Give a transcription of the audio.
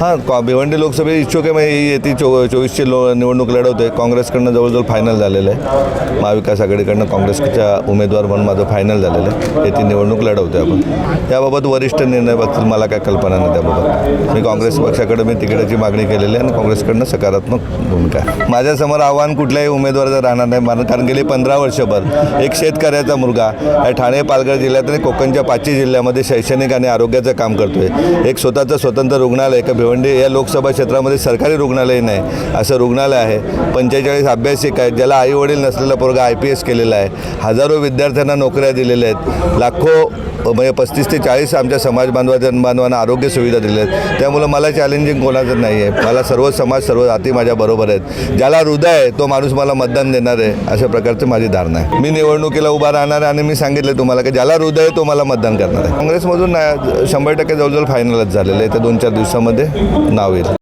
हां भिवंडी लोकसभे इच्छुक आहे म्हणजे येते चो चोवीसची लो निवडणूक लढवते काँग्रेसकडनं जवळजवळ फायनल झालेलं आहे. महाविकास आघाडीकडनं काँग्रेसच्या उमेदवार म्हणून माझं फायनल झालेलं आहे. येथे निवडणूक लढवते आपण. याबाबत वरिष्ठ निर्णय बघतील मला काय कल्पना नाही त्याबाबत. मी काँग्रेस पक्षाकडे मी तिकिटाची मागणी केलेली आहे आणि काँग्रेसकडनं सकारात्मक भूमिका आहे. माझ्यासमोर आव्हान कुठल्याही उमेदवाराचं राहणार नाही कारण कारण गेली पंधरा वर्षभर एक शेतकऱ्याचा मुलगा ठाणे पालघर जिल्ह्यात आणि कोकणच्या पाचही जिल्ह्यामध्ये शैक्षणिक आणि आरोग्याचं काम करतोय. एक स्वतःचं स्वतंत्र रुग्णालय एका भिवंडी या लोकसभा क्षेत्रामध्ये सरकारी रुग्णालय नाही असं रुग्णालय आहे. पंचेचाळीस अभ्यासिक आहेत ज्याला आई वडील नसलेला पोरगा आय पी एस केलेला आहे. हजारो विद्यार्थ्यांना नोकऱ्या दिलेल्या आहेत. लाखो म्हणजे पस्तीस ते चाळीस आमच्या समाज बांधवा जनबांधवांना आरोग्य सुविधा दिल्या आहेत. त्यामुळं मला चॅलेंजिंग कोणाचं नाही आहे मला सर्व समाज सर्व जाती माझ्या बरोबर आहेत. ज्याला हृदय आहे तो माणूस मला मतदान देणार आहे अशा प्रकारची माझी धारणा आहे. मी निवडणुकीला उभा राहणार आहे आणि मी सांगितलं तुम्हाला की ज्याला हृदय आहे तो मला मतदान करणार आहे. काँग्रेसमधून नाही, शंभर टक्के जवळजवळ फायनलच झालेलं आहे त्या दोन चार दिवसामध्ये. नाव येईल